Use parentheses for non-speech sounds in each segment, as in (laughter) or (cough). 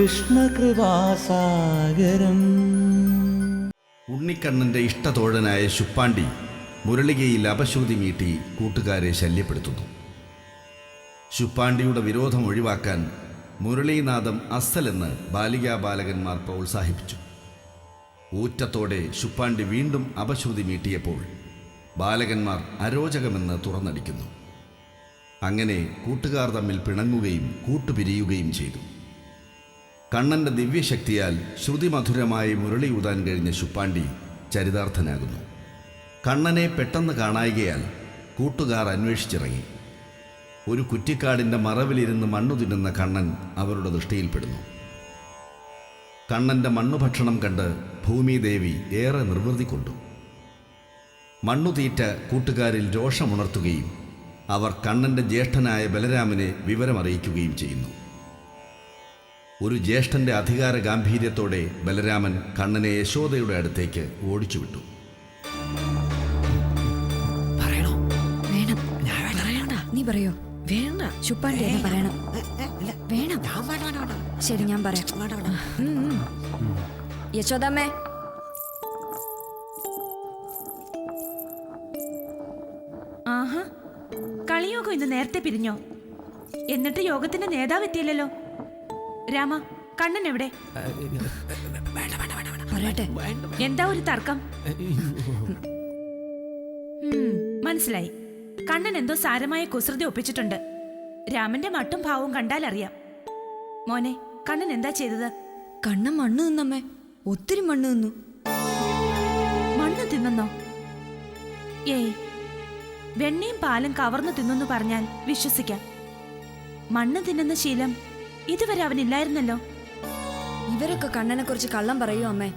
കൃഷ്ണകൃപാസാഗരം. ഉണ്ണിക്കണ്ണന്റെ ഇഷ്ടതോഴനായ ശുപ്പാണ്ടി മുരളികയിൽ അപശൂതി നീട്ടി കൂട്ടുകാരെ ശല്യപ്പെടുത്തുന്നു. ശുപ്പാണ്ടിയുടെ വിരോധം ഒഴിവാക്കാൻ മുരളീനാഥം അസ്സലെന്ന് ബാലികാബാലകന്മാർ പ്രോത്സാഹിപ്പിച്ചു. ഊറ്റത്തോടെ ശുപ്പാണ്ടി വീണ്ടും അപശൂതി മീട്ടിയപ്പോൾ ബാലകന്മാർ അരോചകമെന്ന് തുറന്നടിക്കുന്നു. അങ്ങനെ കൂട്ടുകാർ തമ്മിൽ പിണങ്ങുകയും കൂട്ടുപിരിയുകയും ചെയ്തു. കണ്ണന്റെ ദിവ്യശക്തിയാൽ ശ്രുതിമധുരമായി മുരളി ഊതാൻ കഴിഞ്ഞ ശുപ്പാണ്ടി ചരിതാർത്ഥനാകുന്നു. കണ്ണനെ പെട്ടെന്ന് കാണായികയാൽ കൂട്ടുകാർ അന്വേഷിച്ചിറങ്ങി. ഒരു കുറ്റിക്കാടിന്റെ മറവിലിരുന്ന് മണ്ണു തിന്നുന്ന കണ്ണൻ അവരുടെ ദൃഷ്ടിയിൽപ്പെടുന്നു. കണ്ണന്റെ മണ്ണുഭക്ഷണം കണ്ട് ഭൂമിദേവി ഏറെ നിർവൃതി കൊണ്ടു. മണ്ണുതീറ്റ കൂട്ടുകാരിൽ രോഷമുണർത്തുകയും അവർ കണ്ണന്റെ ജ്യേഷ്ഠനായ ബലരാമനെ വിവരമറിയിക്കുകയും ചെയ്യുന്നു. ഒരു ജ്യേഷ്ഠന്റെ അധികാര ഗാംഭീര്യത്തോടെ ബലരാമൻ കണ്ണനെ യശോദയുടെ അടുത്തേക്ക് ഓടിച്ചുവിട്ടു. നീ പറയോ? വേണ്ട. പറയണം. വേണം. ശരി ഞാൻ പറയാം. ഉം. ആഹാ. കളിയോഗം ഇന്ന് നേരത്തെ പിരിഞ്ഞോ? എന്നിട്ട് യോഗത്തിന്റെ നേതാവ് എത്തിയില്ലല്ലോ. രാമ കണ്ണൻ എവിടെ? എന്താ ഒരു തർക്കം? മനസ്സിലായി. കണ്ണൻ എന്തോ സാരമായ കുസൃതി ഒപ്പിച്ചിട്ടുണ്ട്. രാമന്റെ മട്ടും ഭാവവും കണ്ടാൽ അറിയാം. മോനെ കണ്ണൻ എന്താ ചെയ്തത്? കണ്ണൻ മണ്ണ് തിന്നമ്മേ. ഒത്തിരി മണ്ണ് തിന്നു. മണ്ണ് തിന്നോ ഏയ് വെണ്ണയും പാലും കവർന്നു തിന്നെന്ന് പറഞ്ഞാൽ വിശ്വസിക്കാം. മണ്ണ് തിന്നുന്ന ശീലം ഇതുവരെ അവനില്ലായിരുന്നല്ലോ. ഇവരൊക്കെ കണ്ണനെ കുറിച്ച് കള്ളം പറയൂ അമ്മേ.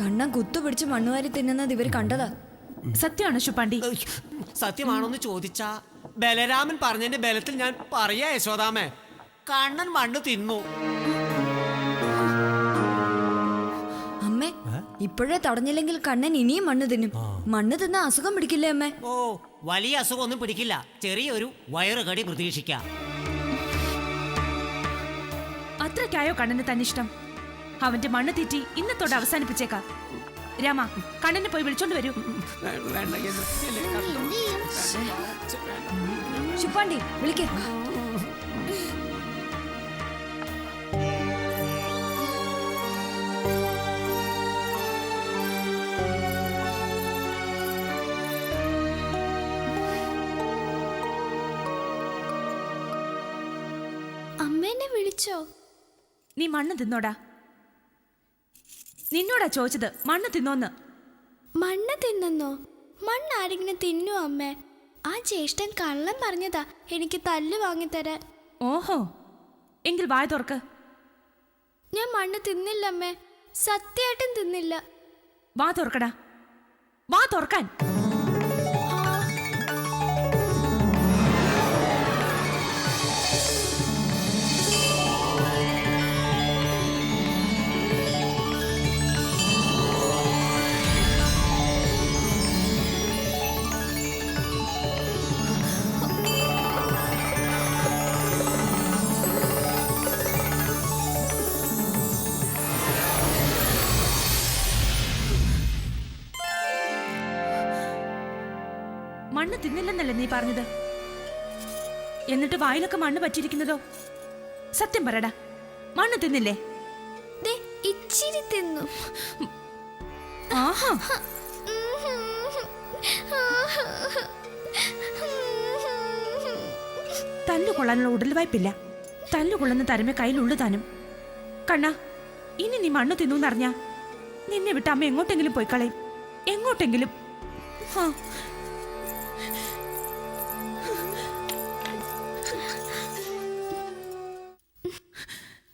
കണ്ണൻ കുത്തുപിടിച്ച് മണ്ണുവാരി തിന്നുന്നത് ഇവർ കണ്ടതാ. സത്യമാണ് ശുപ്പാണ്ടി? സത്യമാണോന്ന് ചോദിച്ചാ ബലരാമൻ പറഞ്ഞതിന്റെ ബലത്തിൽ ഞാൻ പറയാ യശോദാമേ. കണ്ണൻ മണ്ണ് തിന്നു. അമ്മേ ഇപ്പോഴേ തടഞ്ഞില്ലെങ്കിൽ കണ്ണൻ ഇനിയും മണ്ണ് തിന്നും. മണ്ണ് തിന്ന അസുഖം പിടിക്കില്ലേ അമ്മേ? ഓ വലിയ അസുഖം ഒന്നും പിടിക്കില്ല. ചെറിയൊരു വയറുകടി പ്രതീക്ഷിക്കാം. അത്രയ്ക്കായോ കണ്ണന് തന്നിഷ്ടം? അവന്റെ മണ്ണ് തീറ്റി ഇന്നത്തോടെ അവസാനിപ്പിച്ചേക്കാം. രാമ കണ്ണനെ പോയി വിളിച്ചോണ്ട് വരൂ. ശുപ്പാണ്ടി വിളിക്കേ. മണ്ണ് തിന്നോടാ. നിന്നോടാ ചോദിച്ചത് മണ്ണ് തിന്നോന്ന്. മണ്ണ് തിന്നെന്നോ? മണ്ണ് ആരെങ്കിലും തിന്നു അമ്മേ? ആ ജ്യേഷ്ഠൻ കള്ളം പറഞ്ഞതാ എനിക്ക് തല്ല് വാങ്ങിത്തരാൻ ഓഹോ എങ്കിൽ വായ തുറക്ക്. ഞാൻ മണ്ണ് തിന്നില്ല അമ്മേ സത്യമായിട്ടും തിന്നില്ല. വാ തുറക്കടാ. വാ തുറക്കാൻ. മണ്ണ് തിന്നില്ലെന്നല്ലേ നീ പറഞ്ഞത്? എന്നിട്ട് വായിലൊക്കെ മണ്ണ് പറ്റിയിരിക്കുന്നതോ? സത്യം പറടാ മണ്ണ് തിന്നില്ലേ? ഇച്ചിരി തിന്നു. ആഹാ. തല്ലുകൊള്ളാനുള്ള ഉടൽവായ്പില്ല. തല്ലുകൊള്ളുന്ന തരമേ കയ്യിലുള്ളു താനും. കണ്ണ ഇനി നീ മണ്ണ് തിന്നു എന്നറിഞ്ഞ നിന്നെ വിട്ട് അമ്മ എങ്ങോട്ടെങ്കിലും പോയി കളയും എങ്ങോട്ടെങ്കിലും. ഹാ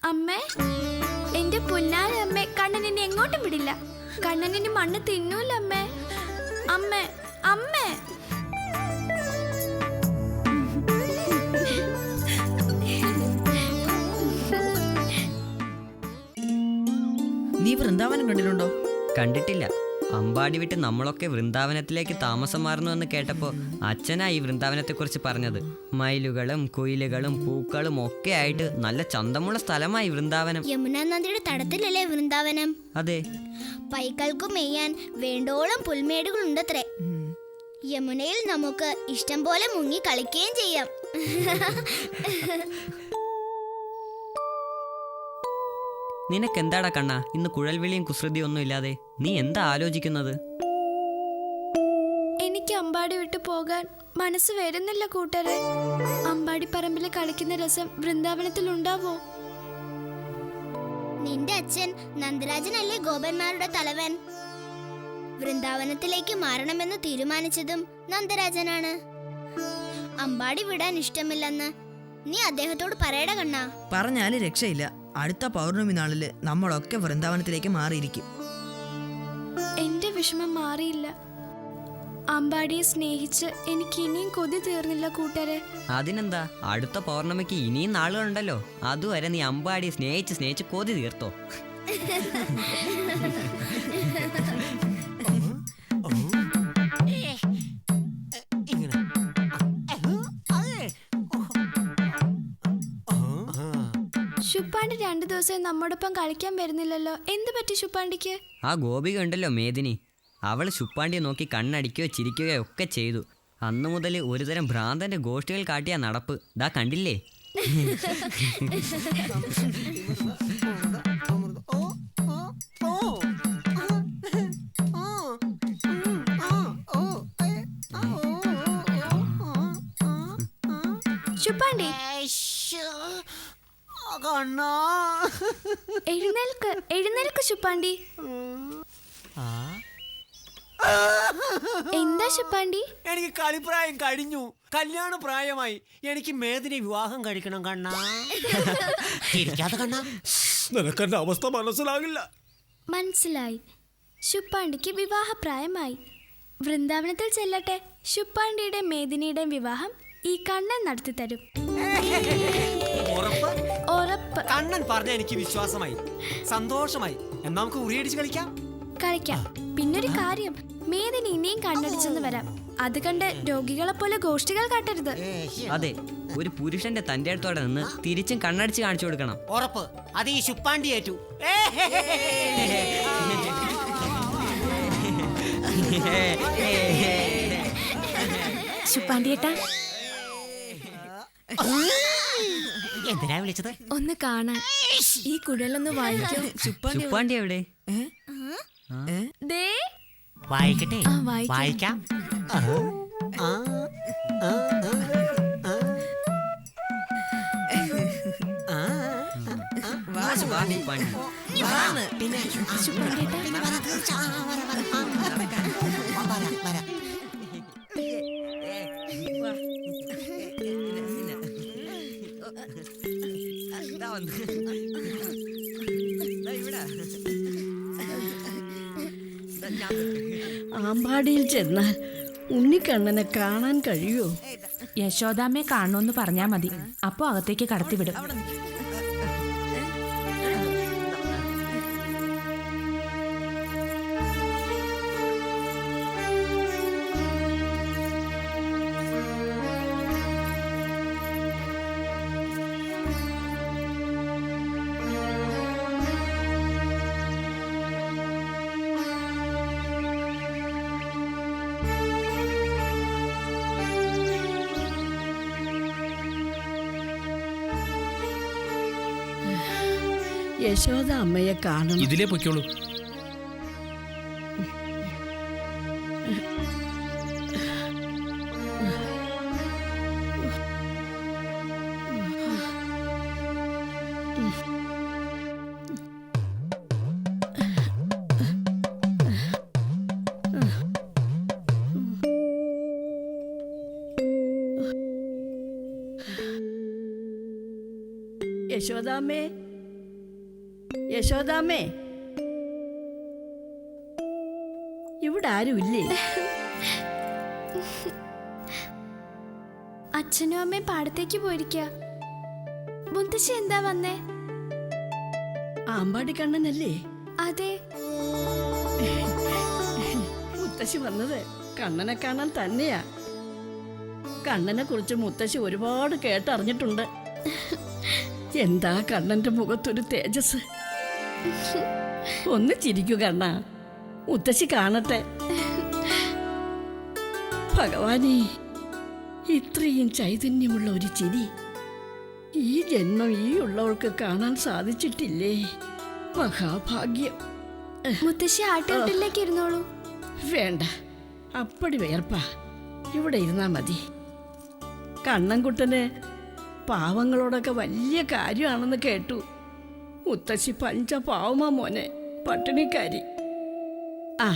അമ്മേ എന്റെ പൊന്നാരമ്മേ കണ്ണൻ എന്നെ എങ്ങോട്ടും വിടില്ല. കണ്ണൻ ഇനി മണ്ണ് തിന്നൂല്ല അമ്മേ. അമ്മേ അമ്മേ. നീ വൃന്ദാവനം കണ്ടിട്ടുണ്ടോ? കണ്ടിട്ടില്ല. അമ്പാടി വിട്ട് നമ്മളൊക്കെ വൃന്ദാവനത്തിലേക്ക് താമസം മാറുന്നു എന്ന് കേട്ടപ്പോൾ അച്ഛനാ ഈ വൃന്ദാവനത്തെക്കുറിച്ച് പറഞ്ഞത്. മയിലുകളും കുയിലുകളും പൂക്കളും ഒക്കെ ആയിട്ട് നല്ല ചന്തമുള്ള സ്ഥലമായി വൃന്ദാവനം. യമുന നദിയുടെ തടത്തിലല്ലേ വൃന്ദാവനം? അതെ. പൈക്കൾക്ക് മെയ്യാൻ വേണ്ടോളം പുൽമേടുകളുണ്ടത്രേ. യമുനയിൽ നമുക്ക് ഇഷ്ടം പോലെ മുങ്ങി കളിക്കുകയും ചെയ്യാം. നിനക്കെന്താടാ കണ്ണ? ഇന്ന് കുഴൽവിളിയും കുസൃതിയും ഒന്നും ഇല്ലാതെ. നീ എന്താ ആലോചിക്കുന്നത്? എനിക്ക് അമ്പാടി വിട്ടു പോകാൻ മനസ്സ് വരുന്നില്ല കൂട്ടരെ. അമ്പാടി പറമ്പിൽ കളിക്കുന്ന രസം വൃന്ദാവനത്തിൽ ഉണ്ടാവോ? നിന്റെ അച്ഛൻ നന്ദരാജനല്ലേ ഗോപന്മാരുടെ തലവൻ? വൃന്ദാവനത്തിലേക്ക് മാറണമെന്ന് തീരുമാനിച്ചതും നന്ദരാജനാണ്. അമ്പാടി വിടാൻ ഇഷ്ടമില്ലെന്ന് നീ അദ്ദേഹത്തോട് പറയട കണ്ണ. പറഞ്ഞാൽ രക്ഷയില്ല. അടുത്ത പൗർണമി നാളിൽ നമ്മളൊക്കെ വൃന്ദാവനത്തിലേക്ക് മാറിയിരിക്കും. എന്റെ വിഷമം മാറിയില്ല. അമ്പാടിയെ സ്നേഹിച്ച് എനിക്ക് ഇനിയും കൊതി തീർന്നില്ല കൂട്ടരെ. അതിനെന്താ? അടുത്ത പൗർണമിക്ക് ഇനിയും നാളുകളുണ്ടല്ലോ. അതുവരെ നീ അമ്പാടിയെ സ്നേഹിച്ച് സ്നേഹിച്ച് കൊതി തീർത്തോ. (laughs) ശുപ്പാണ്ടി രണ്ടു ദിവസം നമ്മോടൊപ്പം കളിക്കാൻ വരുന്നില്ലല്ലോ. എന്ത് പറ്റി ശുപ്പാണ്ടിക്ക്? ആ ഗോപിക ഉണ്ടല്ലോ മേദിനി. അവൾ ശുപ്പാണ്ടിയെ നോക്കി കണ്ണടിക്കുകയോ ചിരിക്കുകയോ ഒക്കെ ചെയ്തു. അന്നു മുതൽ ഒരുതരം ഭ്രാന്തന്റെ ഗോഷ്ഠികൾ കാട്ടിയ നടപ്പ്. ദാ കണ്ടില്ലേ? (laughs) കണ്ണാ. എഴുന്നേൽക്ക് എഴുന്നേൽക്ക് ശുപ്പാണ്ടി. എന്താ ശുപ്പാണ്ടി? എനിക്ക് കളിപ്രായം കഴിഞ്ഞു. കല്യാണ പ്രായമായി എനിക്ക് മേദിനി വിവാഹം കഴിക്കണം കണ്ണാ. ഇരിക്കാതെ കണ്ണാ. നിനക്കെന്റെ അവസ്ഥ മനസ്സിലാകില്ല. മനസ്സിലായി. ശുപ്പാണ്ടിക്ക് വിവാഹപ്രായമായി. വൃന്ദാവനത്തിൽ ചെല്ലട്ടെ ശുപ്പാണ്ടിയുടെ മേദിനിയുടെയും വിവാഹം ഈ കണ്ണൻ നടത്തി തരും ഉറപ്പ് കണ്ണൻ പറഞ്ഞ എനിക്ക് വിശ്വാസമായി. സന്തോഷമായി. എന്നാ നമുക്ക് ഉറിയടിച്ച് കളിക്കാം? കളിക്കാം. പിന്നൊരു കാര്യം. മേദിനി ഇനിയും കണ്ണടിച്ചെന്ന് വരാം. അത് കണ്ട് രോഗികളെ പോലെ ഗോഷ്ഠികൾ കാട്ടരുത്. അതെ ഒരു പുരുഷന്റെ തന്റെ അടുത്തോടെ നിന്ന് തിരിച്ചും കണ്ണടിച്ച് കാണിച്ചു കൊടുക്കണം. ഉറപ്പ്. അത് ഈ ശുപ്പാണ്ടി ഏറ്റു. ശുപ്പാണ്ടിയേട്ടാ. എന്തിനാ വിളിച്ചത്? ഒന്ന് കാണാൻ. ഈ കുഴലൊന്ന് വായിക്കോ. ശുപ്പാണ്ടി എവിടെ? ദേ. വായിക്കട്ടെ. ആ, വായിക്കാം. വായിക്കാം. ആ, ആ, ആ, ആ, ആ. ആ, പിന്നെ പിന്നെ വരാം, തീർച്ച. ആ, വരാം, വരാം. ആ, ആ, വരാം, വരാം. ദാ (laughs) ആമ്പാടിയിൽ ചെന്നാൽ ഉണ്ണിക്കണ്ണനെ കാണാൻ കഴിയുമോ? യശോദാമ്മയെ കാണണമെന്ന് പറഞ്ഞാൽ മതി. അപ്പോ അകത്തേക്ക് കടത്തിവിടും. യശോദ അമ്മയെ കാണണം. ഇതിലേ പൊയ്ക്കോളൂ. യശോദാമ്മേ യശോദാമ്മേ. ഇവിടെ ആരുമില്ലേ അച്ഛനും അമ്മയും പാടത്തേക്ക് പോയിരിക്ക. മുത്തശ്ശി എന്താ വന്നേ? ആമ്പാടി കണ്ണനല്ലേ? അതെ. മുത്തശ്ശി വന്നത് കണ്ണനെ കാണാൻ തന്നെയാ. കണ്ണനെ കുറിച്ച് മുത്തശ്ശി ഒരുപാട് കേട്ടറിഞ്ഞിട്ടുണ്ട്. എന്താ കണ്ണന്റെ മുഖത്തൊരു തേജസ്? (laughs) ഒന്ന് ചിരിക്കുക കണ്ണ. മുത്തശ്ശി കാണട്ടെ. ഭഗവാനെ ഇത്രയും ചൈതന്യമുള്ള ഒരു ചിരി ഈ ജന്മം ഈ ഉള്ളവൾക്ക് കാണാൻ സാധിച്ചിട്ടില്ലേ? മഹാഭാഗ്യം. മുത്തശ്ശി ആട്ടുകട്ടിലേക്ക് ഇരുന്നോളൂ. വേണ്ട. അപ്പടി വേർപ്പാ. ഇവിടെ ഇരുന്നാ മതി. കണ്ണൻകുട്ടന് പാവങ്ങളോടൊക്കെ വലിയ കാര്യമാണെന്ന് കേട്ടു. മുത്തശ്ശി പഞ്ച പാവമ മോനെ. പട്ടിണിക്കാരി. ആ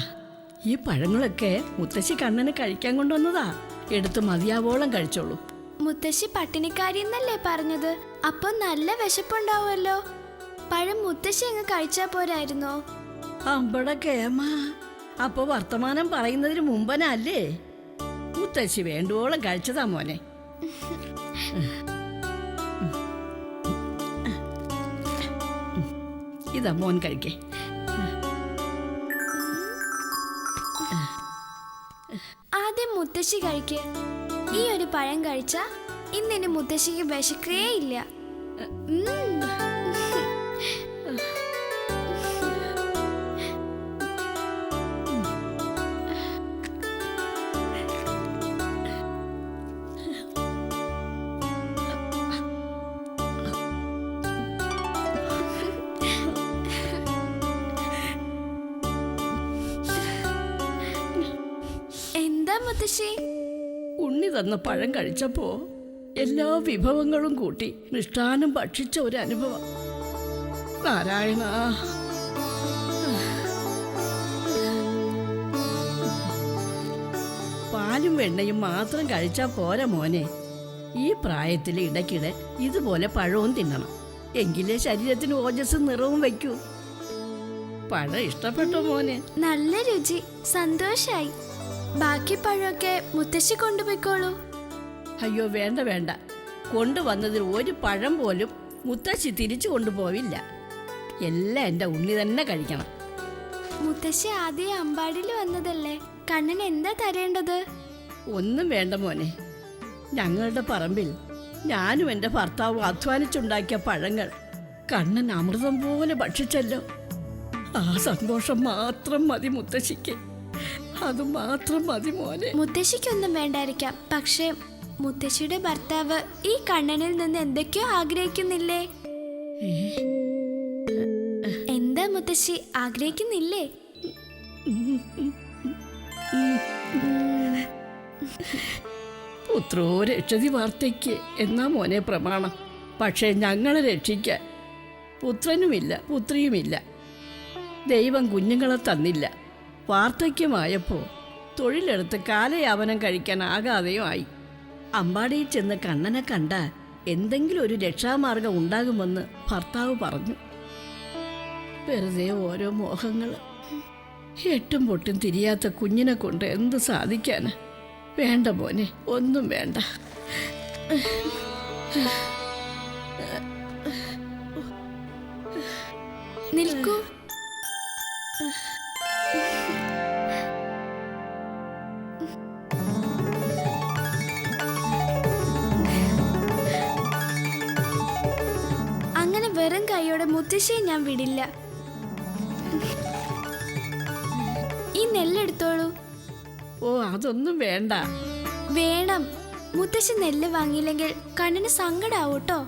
ഈ പഴങ്ങളൊക്കെ മുത്തശ്ശി കണ്ണന് കഴിക്കാൻ കൊണ്ടുവന്നതാ. എടുത്ത് മതിയാവോളം കഴിച്ചോളൂ. മുത്തശ്ശി പട്ടിണിക്കാരി എന്നല്ലേ പറഞ്ഞത്? അപ്പൊ നല്ല വിശപ്പുണ്ടാവുമല്ലോ? പഴം മുത്തശ്ശി അങ്ങ് കഴിച്ചാ പോരായിരുന്നോ? അമ്പട കേമ. അപ്പൊ വർത്തമാനം പറയുന്നതിന് മുമ്പനല്ലേ? മുത്തശ്ശി വേണ്ടുവോളം കഴിച്ചതാ മോനെ. (laughs) ഇതാ മോൻ കഴിക്കേ. ആദ്യം മുത്തശ്ശി കഴിക്ക്. ഈ ഒരു പഴം കഴിച്ച ഇന്നെ മുത്തശ്ശിക്ക് വിശക്കുകയേ ഇല്ല. മുത്തശ്ശി? ഉണ്ണി തന്ന പഴം കഴിച്ചപ്പോ എല്ലാ വിഭവങ്ങളും കൂട്ടി മിഷ്ടാനം ഭക്ഷിച്ച ഒരു അനുഭവം നാരായണ. പാലും വെണ്ണയും മാത്രം കഴിച്ചാ പോരാ മോനെ. ഈ പ്രായത്തിൽ ഇടയ്ക്കിടെ ഇതുപോലെ പഴവും തിന്നണം. എങ്കിലേ ശരീരത്തിന് ഓജസ്സും നിറവും വയ്ക്കൂ. പഴം ഇഷ്ടപ്പെട്ടോ മോനെ? നല്ല രുചി. സന്തോഷായി. ബാക്കി പഴമൊക്കെ മുത്തശ്ശി കൊണ്ടുപോയിക്കോളൂ. അയ്യോ വേണ്ട വേണ്ട. കൊണ്ടുവന്നതിൽ ഒരു പഴം പോലും മുത്തശ്ശി തിരിച്ചു കൊണ്ടുപോവില്ല. എല്ലാം എന്റെ ഉണ്ണി തന്നെ കഴിക്കണം. മുത്തശ്ശി ആദ്യം അമ്പാടിയിൽ വന്നതല്ലേ? കണ്ണന് എന്താ തരേണ്ടത്? ഒന്നും വേണ്ട മോനെ. ഞങ്ങളുടെ പറമ്പിൽ ഞാനും എന്റെ ഭർത്താവും അധ്വാനിച്ചുണ്ടാക്കിയ പഴങ്ങൾ കണ്ണൻ അമൃതം പോലെ ഭക്ഷിച്ചല്ലോ. ആ സന്തോഷം മാത്രം മതി മുത്തശ്ശിക്ക്. അത് മാത്രം മതി മോനെ. മുത്തശ്ശിക്കൊന്നും വേണ്ടായിരിക്കാം. പക്ഷേ മുത്തശ്ശിയുടെ ഭർത്താവ് ഈ കണ്ണനിൽ നിന്ന് എന്തൊക്കെയോ ആഗ്രഹിക്കുന്നില്ലേ? എന്താ മുത്തശ്ശി ആഗ്രഹിക്കുന്നില്ലേ? പുത്രോ രക്ഷതി വാർത്തയ്ക്ക് എന്നാ മോനെ പ്രമാണം. പക്ഷേ ഞങ്ങളെ രക്ഷിക്കാൻ പുത്രനുമില്ല പുത്രിയുമില്ല. ദൈവം കുഞ്ഞുങ്ങളെ തന്നില്ല. വാർദ്ധക്യമായപ്പോൾ തൊഴിലെടുത്ത് കാലയാപനം കഴിക്കാനാകാതെയും ആയി. അമ്പാടിയിൽ ചെന്ന് കണ്ണനെ കണ്ട എന്തെങ്കിലും ഒരു രക്ഷാമാർഗം ഉണ്ടാകുമെന്ന് ഭർത്താവ് പറഞ്ഞു. വെറുതെ ഓരോ മോഹങ്ങൾ എട്ടും പൊട്ടും തിരിയാത്ത കുഞ്ഞിനെ കൊണ്ട് എന്ത് സാധിക്കാന്? വേണ്ട മോനെ ഒന്നും വേണ്ട. നിൽക്കൂ. വിടില്ല ഈ നെല്ലെടുത്തോളൂ. ഓ അതൊന്നും വേണ്ട. വേണം. മുത്തശ്ശൻ നെല്ല് വാങ്ങിയില്ലെങ്കിൽ കണ്ണിന് സങ്കടാവൂട്ടോ.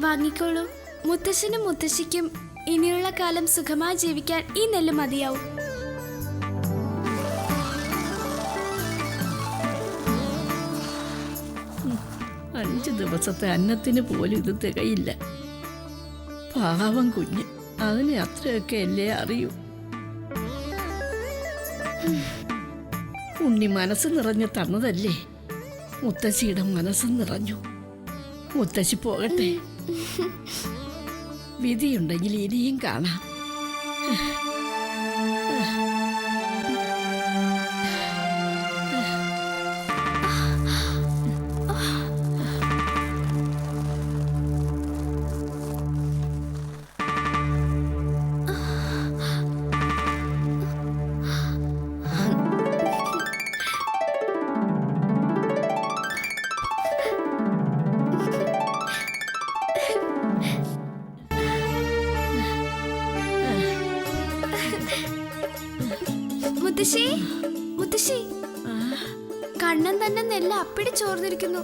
വാങ്ങിക്കോളൂ. മുത്തശ്ശനും മുത്തശ്ശിക്കും ഇനിയുള്ള കാലം സുഖമായി ജീവിക്കാൻ ഈ നെല്ല് മതിയാവും. അഞ്ച് ദിവസത്തെ അന്നത്തിന് പോലും ഇത് തികയില്ല. പാവം കുഞ്ഞ്. അതിന് അത്രയൊക്കെ അല്ലേ അറിയൂ? ഉണ്ണി മനസ്സ് നിറഞ്ഞു തന്നതല്ലേ? മുത്തശ്ശിയുടെ മനസ്സ് നിറഞ്ഞു. മുത്തശ്ശി പോകട്ടെ. വിധിയുണ്ടെങ്കിൽ ഇനിയും കാണാം. മുത്തശ്ശി മുത്തശ്ശി. കണ്ണൻ തന്നെ നെല്ല അപ്പിടി ചോർന്നിരിക്കുന്നു.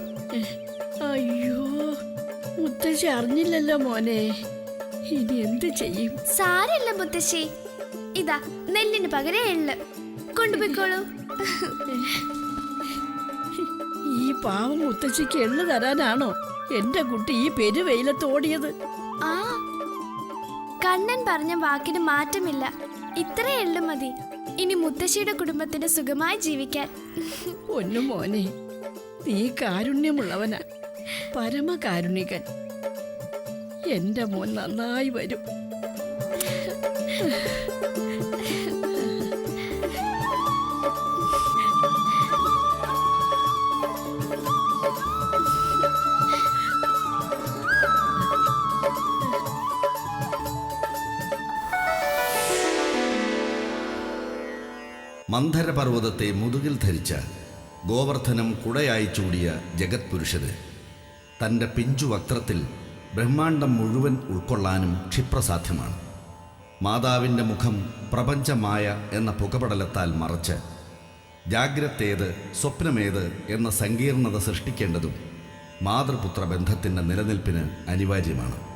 അയ്യോ മുത്തശ്ശി അറിഞ്ഞില്ലല്ലോ മോനെ. ഇനി എന്ത് ചെയ്യും? സാരല്ല മുത്തശ്ശി. ഇതാ നെല്ലിന് പകരം എള്ള് കൊണ്ടുപോയിക്കോളൂ. ഈ പാവം മുത്തശ്ശിക്ക് എള്ള് തരാനാണോ എന്റെ കുട്ടി ഈ പെരുവെയിലത്തോടിയത് ആ കണ്ണൻ പറഞ്ഞ വാക്കിന് മാറ്റമില്ല. ഇത്ര എള്ളു മതി. ഇനി മുത്തശ്ശിയുടെ കുടുംബത്തിന് സുഖമായി ജീവിക്കാൻ. പൊന്നു മോനെ നീ കാരുണ്യമുള്ളവനാ. പരമകാരുണികൻ. എന്റെ മോൻ നന്നായി വരും. മന്ധരപർവതത്തെ മുതുകിൽ ധരിച്ച ഗോവർദ്ധനം കുടയായി ചൂടിയ ജഗത്പുരുഷന് തന്റെ പിഞ്ചു വക്ത്രത്തിൽ ബ്രഹ്മാണ്ടം മുഴുവൻ ഉൾക്കൊള്ളാനും ക്ഷിപ്രസാധ്യമാണ്. മാതാവിന്റെ മുഖം പ്രപഞ്ചമായ എന്ന പുകപടലത്താൽ മറച്ച് ജാഗ്രതേത് സ്വപ്നമേത് എന്ന സങ്കീർണത സൃഷ്ടിക്കേണ്ടതും മാതൃപുത്ര ബന്ധത്തിന്റെ നിലനിൽപ്പിന് അനിവാര്യമാണ്.